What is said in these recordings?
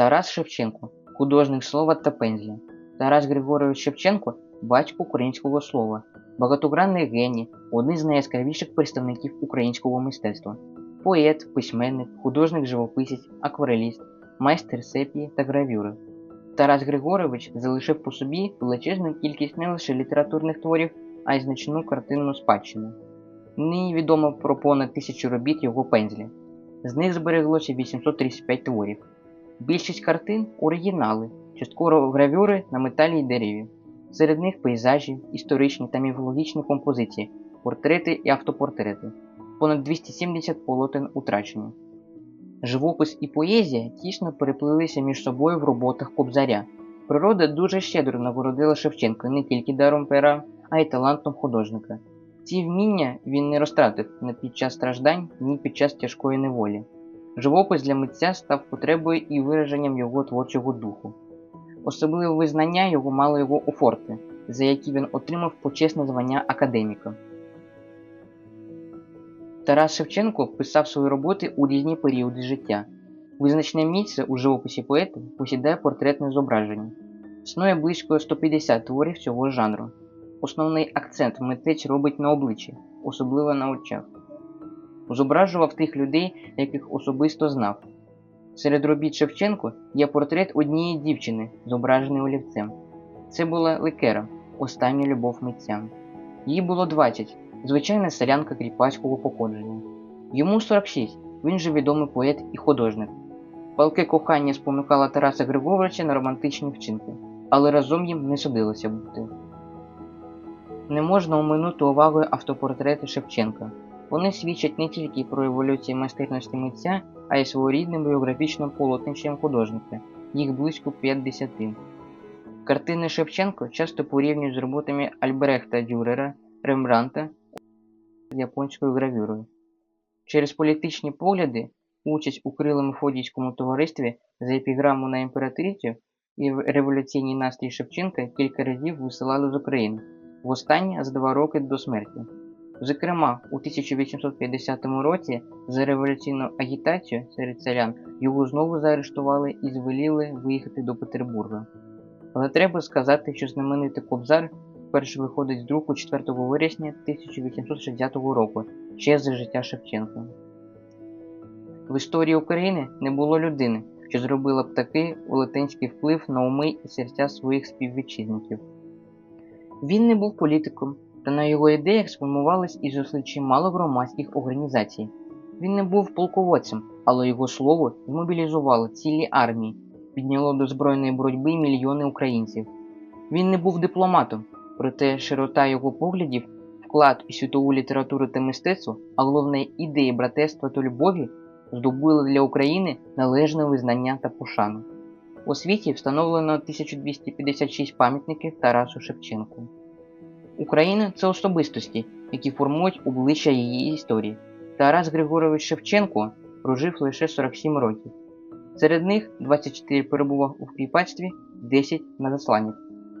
Тарас Шевченко художник слова та пензля. Тарас Григорович Шевченко батько українського слова, багатогранний геній, один з найяскравіших представників українського мистецтва. Поет, письменник, художник-живописець, аквареліст, майстер сепії та гравюри. Тарас Григорович залишив по собі величезну кількість не лише літературних творів, а й значну картинну спадщину. Нині відомо про понад тисячу робіт його пензля. З них збереглося 835 творів. Більшість картин оригінали, частково гравюри на металі й дереві. Серед них пейзажі, історичні та міфологічні композиції, портрети і автопортрети. Понад 270 полотен утрачені. Живопис і поезія тісно переплилися між собою в роботах Кобзаря. Природа дуже щедро нагородила Шевченка не тільки даром пера, а й талантом художника. Ці вміння він не розтратив ні під час страждань, ні під час тяжкої неволі. Живопис для митця став потребою і вираженням його творчого духу. Особливе визнання його мало його офорти, за які він отримав почесне звання академіка. Тарас Шевченко писав свої роботи у різні періоди життя. Визначне місце у живописі поета посідає портретне зображення. Існує близько 150 творів цього жанру. Основний акцент митець робить на обличчі, особливо на очах. Зображував тих людей, яких особисто знав. Серед робіт Шевченко є портрет однієї дівчини, зображений олівцем. Це була Лекера, остання любов митця. Їй було 20, звичайна селянка кріпацького походження. Йому 46, він же відомий поет і художник. Палке кохання спонукало Тараса Григоровича на романтичні вчинки, але разом їм не судилося бути. Не можна оминути увагою автопортрети Шевченка. Вони свідчать не тільки про еволюцію майстерності митця, а й своєрідним біографічним полотнищем художника, їх близько 50. Картини Шевченко часто порівнюють з роботами Альбрехта Дюрера, Рембранта з японською гравюрою. Через політичні погляди, участь у Крило-Мефодійському товаристві за епіграму на імператрицю і революційній настрій Шевченка кілька разів висилали з України, востаннє за два роки до смерті. Зокрема, у 1850 році за революційну агітацію серед селян його знову заарештували і звеліли виїхати до Петербурга. Але треба сказати, що знаменитий Кобзар вперше виходить з друку 4 вересня 1860 року, ще за життя Шевченка. В історії України не було людини, що зробила б такий велетенський вплив на уми і серця своїх співвітчизників. Він не був політиком, та на його ідеях сформувались і зросли чимало громадських організацій. Він не був полководцем, але його слово змобілізувало цілі армії, підняло до збройної боротьби мільйони українців. Він не був дипломатом, проте широта його поглядів, вклад у світову літературу та мистецтво, а головне ідеї братерства та любові здобули для України належне визнання та пошану. У світі встановлено 1256 пам'ятників Тарасу Шевченку. Україна це особистості, які формують обличчя її історії. Тарас Григорович Шевченко прожив лише 47 років. Серед них 24 перебував у кріпацтві, 10 на засланнях,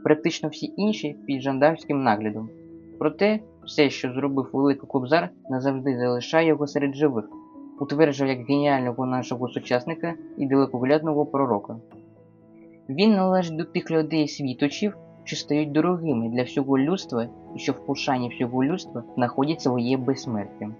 практично всі інші під жандармським наглядом. Проте, все, що зробив Великий Кобзар, назавжди залишає його серед живих, утверджує як геніального нашого сучасника і далекоглядного пророка. Він належить до тих людей світочів, що стають дорогими для всього людства і що в пошані всього людства знаходять своє безсмертя.